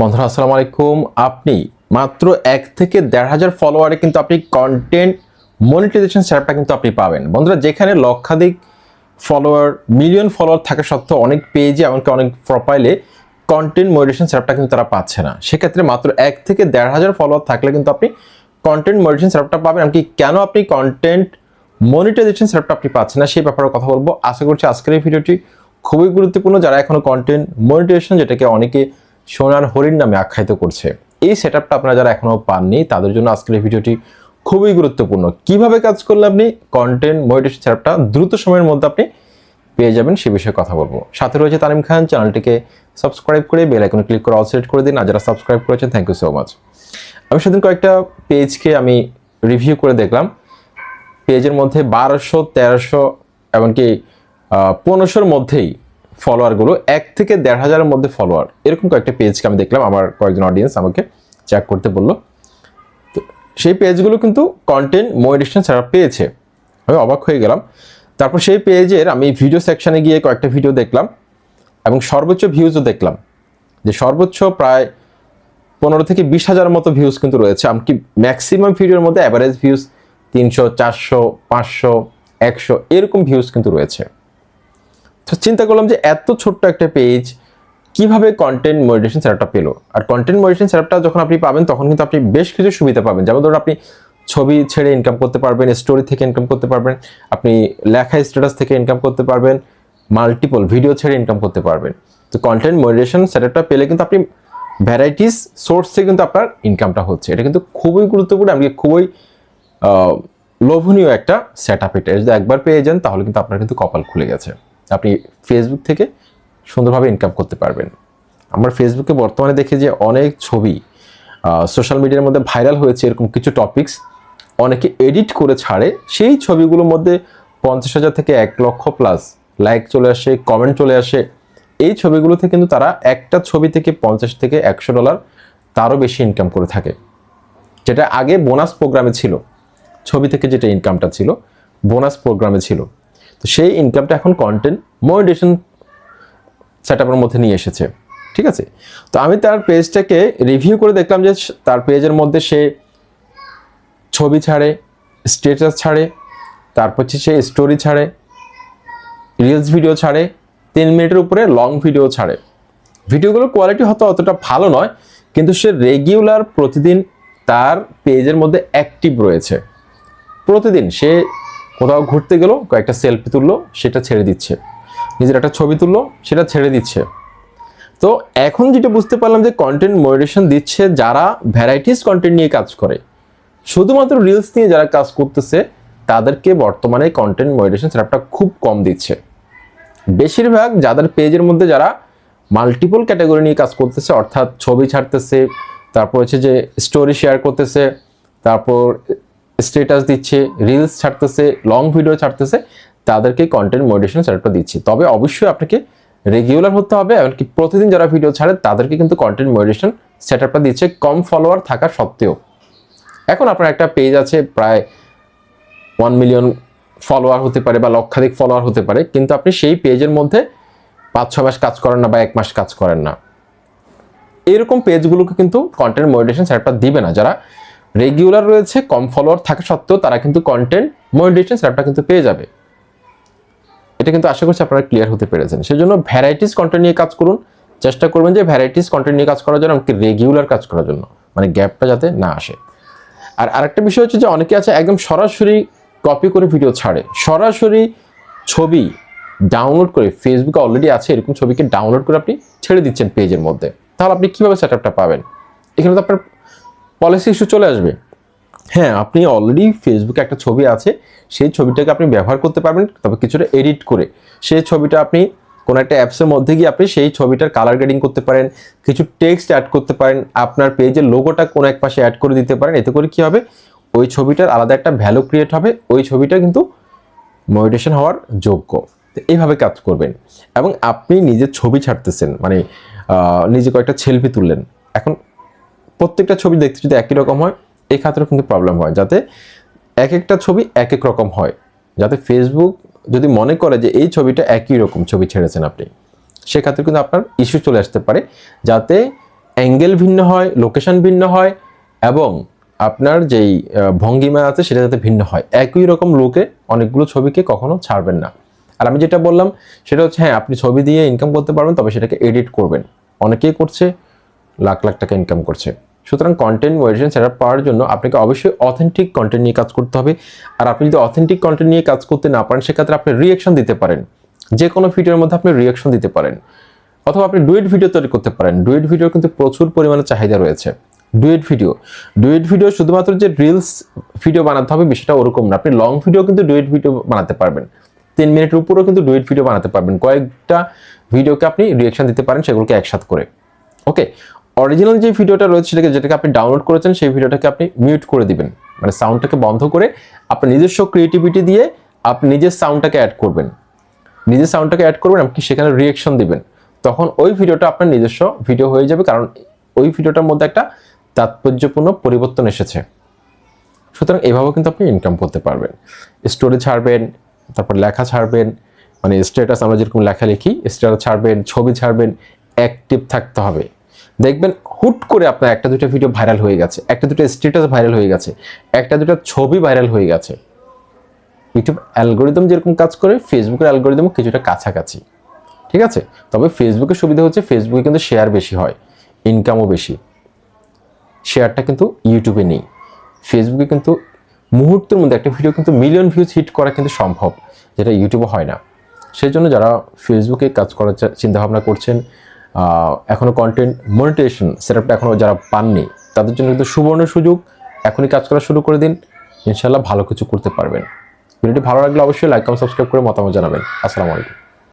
বন্ধুরা, আসসালামু আলাইকুম। আপনি মাত্র এক থেকে দেড় হাজার ফলোয়ারে কিন্তু আপনি কন্টেন্ট মনিটাইজেশন সেটআপটা কিন্তু আপনি পাবেন। বন্ধুরা, যেখানে লক্ষাধিক ফলোয়ার মিলিয়ন ফলোয়ার থাকা সত্ত্বেও অনেক পেজে এমনকি অনেক প্রোফাইলে কন্টেন্ট মনিটাইজেশন সেটআপটা কিন্তু তারা পাচ্ছে না। সেক্ষেত্রে মাত্র এক থেকে দেড় হাজার ফলোয়ার থাকলে কিন্তু আপনি কন্টেন্ট মনিটাইজেশন সেটআপটা পাবেন। এমনকি কেন আপনি কন্টেন্ট মনিটাইজেশন সেটআপটা আপনি পাচ্ছেন না সেই ব্যাপারে কথা বলব। আশা করছি আজকের এই ভিডিওটি খুবই গুরুত্বপূর্ণ। যারা এখনও কন্টেন্ট মনিটাইজেশন যেটাকে অনেকে সোনার হরিণ নামে আখ্যায়িত করছে। এই সেটআপটা আপনারা যারা এখনও পাননি, তাদের জন্য আজকের এই ভিডিওটি খুবই গুরুত্বপূর্ণ। কীভাবে কাজ করলে আপনি কন্টেন্ট মনিটাইজেশন সেটআপটা দ্রুত সময়ের মধ্যে আপনি পেয়ে যাবেন, সে বিষয়ে কথা বলব। সাথে রয়েছে তানিম খান, চ্যানেলটিকে সাবস্ক্রাইব করে বেল আইকনে ক্লিক করে অল সিলেক্ট করে দিন। আর যারা সাবস্ক্রাইব করেছেন থ্যাংক ইউ সো মাচ আমি সেদিন কয়েকটা পেজকে আমি রিভিউ করে দেখলাম। পেজের মধ্যে বারোশো, তেরোশো, এমনকি পনেরোশোর মধ্যেই ফলোয়ারগুলো এক থেকে দেড় হাজারের মধ্যে ফলোয়ার এরকম কয়েকটা পেজকে আমি দেখলাম, আমার কয়েকজন অডিয়েন্স আমাকে চেক করতে বলল। তো সেই পেজগুলো কিন্তু কন্টেন্ট মডিটেশন ছাড়া পেয়েছে। আমি অবাক হয়ে গেলাম। তারপর সেই পেজের আমি ভিডিও সেকশানে গিয়ে কয়েকটা ভিডিও দেখলাম এবং সর্বোচ্চ ভিউজও দেখলাম। যে সর্বোচ্চ প্রায় পনেরো থেকে বিশ হাজার মতো ভিউজ কিন্তু রয়েছে। এমনকি ম্যাক্সিমাম ভিডিওর মধ্যে অ্যাভারেজ ভিউজ তিনশো, চারশো, পাঁচশো, একশো এরকম ভিউজ কিন্তু রয়েছে। তো চিন্তা করলাম যে এত ছোট্ট একটা পেজ কীভাবে কন্টেন্ট মডিটেশন সেটআপটা পেল? আর কন্টেন্ট মডিটেশন সেটআপটা যখন আপনি পাবেন, তখন কিন্তু আপনি বেশ কিছু সুবিধা পাবেন। যেমন ধরুন, আপনি ছবি ছেড়ে ইনকাম করতে পারবেন স্টোরি থেকে ইনকাম করতে পারবেন, আপনি লেখা স্ট্যাটাস থেকে ইনকাম করতে পারবেন মাল্টিপল ভিডিও ছেড়ে ইনকাম করতে পারবেন। তো কন্টেন্ট মডিটেশন সেটআপটা পেলে কিন্তু আপনি ভ্যারাইটিস সোর্স থেকে কিন্তু আপনার ইনকামটা হচ্ছে। এটা কিন্তু খুবই গুরুত্বপূর্ণ, আমি খুবই লোভনীয় একটা সেট আপ এটা। যদি একবার পেয়ে যান, তাহলে কিন্তু আপনার কিন্তু কপাল খুলে গেছে। আপনি ফেসবুক থেকে সুন্দরভাবে ইনকাম করতে পারবেন। আমরা ফেসবুকে বর্তমানে দেখি যে অনেক ছবি সোশ্যাল মিডিয়ার মধ্যে ভাইরাল হয়েছে এরকম কিছু টপিকস অনেকে এডিট করে ছাড়ে, সেই ছবিগুলোর মধ্যে পঞ্চাশ হাজার থেকে এক লক্ষ প্লাস লাইক চলে আসে কমেন্ট চলে আসে। এই ছবিগুলোতে কিন্তু তারা একটা ছবি থেকে পঞ্চাশ থেকে একশো ডলার তারও বেশি ইনকাম করে থাকে। যেটা আগে বোনাস প্রোগ্রামে ছিল। ছবি থেকে যেটা ইনকামটা ছিল বোনাস প্রোগ্রামে ছিল। তো সেই ইনকামটা এখন কন্টেন্ট মনিটেশন সেট মধ্যে নিয়ে এসেছে, ঠিক আছে? তো আমি তার পেজটাকে রিভিউ করে দেখলাম যে তার পেজের মধ্যে সে ছবি ছাড়ে স্টেটাস ছাড়ে, তারপর হচ্ছে সে স্টোরি ছাড়ে রিলস ভিডিও ছাড়ে, তিন মিনিটের উপরে লং ভিডিও ছাড়ে। ভিডিওগুলোর কোয়ালিটি হয়তো অতটা ভালো নয়, কিন্তু সে রেগুলার প্রতিদিন তার পেজের মধ্যে অ্যাক্টিভ রয়েছে। প্রতিদিন সে কোথাও ঘুরতে গেল, কয়েকটা সেলফি তুললো, সেটা ছেড়ে দিচ্ছে। নিজের একটা ছবি তুললো, সেটা ছেড়ে দিচ্ছে। তো এখন যেটা বুঝতে পারলাম যে কন্টেন্ট মডিটেশন দিচ্ছে যারা ভ্যারাইটিস কন্টেন্ট নিয়ে কাজ করে। শুধুমাত্র রিলস নিয়ে যারা কাজ করতেছে, তাদেরকে বর্তমানে কন্টেন্ট মডিটেশন সেটআপটা খুব কম দিচ্ছে। বেশিরভাগ যাদের পেজের মধ্যে যারা মাল্টিপল ক্যাটাগরি নিয়ে কাজ করতেছে, অর্থাৎ ছবি ছাড়তেছে, তারপর হচ্ছে যে স্টোরি শেয়ার করতেছে, তারপর স্টেটাস দিচ্ছে রিলস ছাড়তেছে লং ভিডিও ছাড়তেছে, তাদেরকে কন্টেন্ট মডিটেশন সেটআপটা দিচ্ছি। তবে অবশ্যই আপনাকে রেগুলার হতে হবে, এমনকি প্রতিদিন যারা ভিডিও ছাড়ে, তাদেরকে কিন্তু কন্টেন্ট মডিটেশন সেটআপটা দিচ্ছে, কম ফলোয়ার থাকা সত্ত্বেও। এখন আপনার একটা পেজ আছে, প্রায় ওয়ান মিলিয়ন ফলোয়ার হতে পারে বা লক্ষাধিক ফলোয়ার হতে পারে, কিন্তু আপনি সেই পেজের মধ্যে পাঁচ ছ মাস কাজ করেন না বা এক মাস কাজ করেন না। এরকম পেজগুলোকে কিন্তু কন্টেন্ট মডিটেশন সেটআপটা দিবে না। যারা রেগুলার রয়েছে, কম ফলোয়ার থাকা সত্ত্বেও তারা কিন্তু কন্টেন্ট মডিটেশন সেটআপটা কিন্তু পেয়ে যাবে। এটা কিন্তু আশা করছি আপনারা ক্লিয়ার হতে পেরেছেন। সেই জন্য ভ্যারাইটিস কন্টেন্ট নিয়ে কাজ করুন। চেষ্টা করবেন যে ভ্যারাইটিস কন্টেন্ট নিয়ে কাজ করার জন্য এমনকি রেগুলার কাজ করার জন্য মানে গ্যাপটা যাতে না আসে। আর আরেকটা বিষয় হচ্ছে যে অনেকে আছে একদম সরাসরি কপি করে ভিডিও ছাড়ে। সরাসরি ছবি ডাউনলোড করে ফেসবুকে অলরেডি আছে, এরকম ছবিকে ডাউনলোড করে আপনি ছেড়ে দিচ্ছেন পেজের মধ্যে। তাহলে আপনি কীভাবে সেট পাবেন? এখানে তো আপনার পলিসি ইস্যু চলে আসবে। হ্যাঁ আপনি অলরেডি ফেসবুকে একটা ছবি আছে, সেই ছবিটাকে আপনি ব্যবহার করতে পারবেন, তবে কিছুটা এডিট করে। সেই ছবিটা আপনি কোনো একটা অ্যাপসের মধ্যে গিয়ে আপনি সেই ছবিটার কালার গ্রেডিং করতে পারেন, কিছু টেক্সট অ্যাড করতে পারেন, আপনার পেজের লোগোটা কোনো এক পাশে অ্যাড করে দিতে পারেন, এতে করে কী হবে? ওই ছবিটার আলাদা একটা ভ্যালু ক্রিয়েট হবে, ওই ছবিটা কিন্তু মডিটেশন হওয়ার যোগ্য। এইভাবে কাজ করবেন। এবং আপনি নিজের ছবি ছাড়তেছেন মানে নিজে কয়েকটা সেলফি তুললেন। এখন প্রত্যেকটা ছবি দেখতে যদি একই রকম হয় এই ক্ষেত্রে কিন্তু প্রবলেম হয়। যাতে এক একটা ছবি এক এক রকম হয়। যাতে ফেসবুক যদি মনে করে যে এই ছবিটা একই রকম ছবি ছেড়েছেন আপনি, সেক্ষেত্রে কিন্তু আপনার ইস্যু চলে আসতে পারে। যাতে অ্যাঙ্গেল ভিন্ন হয় লোকেশন ভিন্ন হয়, এবং আপনার যেই ভঙ্গিমা আছে সেটা যাতে ভিন্ন হয়। একই রকম লোকে অনেকগুলো ছবিকে কখনো ছাড়বেন না। আর আমি যেটা বললাম, সেটা হচ্ছে হ্যাঁ আপনি ছবি দিয়ে ইনকাম করতে পারবেন, তবে সেটাকে এডিট করবেন। অনেকেই করছে, লাখ লাখ টাকা ইনকাম করছে। সুতরাং কন্টেন্ট মনিটাইজেশন সেটআপ পাওয়ার জন্য আপনাকে অবশ্যই অথেন্টিক কন্টেন্ট নিয়ে কাজ করতে হবে। আর আপনি যদি অথেন্টিক কন্টেন্ট নিয়ে কাজ করতে না পারেন, সেক্ষেত্রে আপনি রিয়াকশন দিতে পারেন। যে কোনো ভিডিওর মধ্যে আপনি রিয়াকশন দিতে পারেন। অথবা আপনি ডুয়েট ভিডিও তৈরি করতে পারেন। ডুয়েট ভিডিও কিন্তু প্রচুর পরিমাণে চাহিদা রয়েছে। ডুয়েট ভিডিও ডুয়েট ভিডিও শুধুমাত্র যে রিলস ভিডিও বানাতে হবে, বিষয়টা ওরকম না। আপনি লং ভিডিও কিন্তু ডুয়েট ভিডিও বানাতে পারবেন। তিন মিনিটের উপরেও কিন্তু ডুয়েট ভিডিও বানাতে পারবেন। কয়েকটা ভিডিওকে আপনি রিয়াকশন দিতে পারেন, সেগুলোকে একসাথে করে। ওকে অরিজিনাল যে ভিডিওটা রয়েছে সেটাকে, যেটাকে আপনি ডাউনলোড করেছেন, সেই ভিডিওটাকে আপনি মিউট করে দিবেন। মানে সাউন্ডটাকে বন্ধ করে আপনার নিজস্ব ক্রিয়েটিভিটি দিয়ে আপনি নিজের সাউন্ডটাকে অ্যাড করবেন। নিজের সাউন্ডটাকে অ্যাড করবেন এমনকি সেখানে রিয়েকশন দিবেন। তখন ওই ভিডিওটা আপনার নিজস্ব ভিডিও হয়ে যাবে, কারণ ওই ভিডিওটার মধ্যে একটা তাৎপর্যপূর্ণ পরিবর্তন এসেছে। সুতরাং এভাবেও কিন্তু আপনি ইনকাম করতে পারবেন। স্টোরি ছাড়বেন, তারপর লেখা ছাড়বেন মানে স্ট্যাটাস আমরা যেরকম লেখা লিখি স্ট্যাটাস ছাড়বেন, ছবি ছাড়বেন অ্যাক্টিভ থাকতে হবে। দেখবেন হুট করে আপনার একটা দুটো ভিডিও ভাইরাল হয়ে গেছে, একটা দুটো স্ট্যাটাস ভাইরাল হয়ে গেছে, একটা দুটো ছবি ভাইরাল হয়ে গেছে। ইউটিউব অ্যালগোরিদম যেরকম কাজ করে ফেসবুকের অ্যালগোরিদম কিছুটা কাছাকাছি। ঠিক আছে? তবে ফেসবুকের সুবিধা হচ্ছে ফেসবুকে কিন্তু শেয়ার বেশি হয় ইনকামও বেশি। শেয়ারটা কিন্তু ইউটিউবে নেই। ফেসবুকে কিন্তু মুহূর্তের মধ্যে একটা ভিডিও কিন্তু মিলিয়ন ভিউজ হিট করা কিন্তু সম্ভব, যেটা ইউটিউবে হয় না। সেই জন্য যারা ফেসবুকে কাজ করার চিন্তাভাবনা করছেন আহ, এখনও কন্টেন্ট মনিটাইজেশন সেটআপটা এখনও যারা পাননি তাদের জন্য কিন্তু সুবর্ণ সুযোগ। এখনই কাজ করা শুরু করে দিন। ইনশাল্লাহ ভালো কিছু করতে পারবেন। ভিডিওটি ভালো লাগলে অবশ্যই লাইক কমেন্ট সাবস্ক্রাইব করে মতামত জানাবেন। আসসালামু আলাইকুম।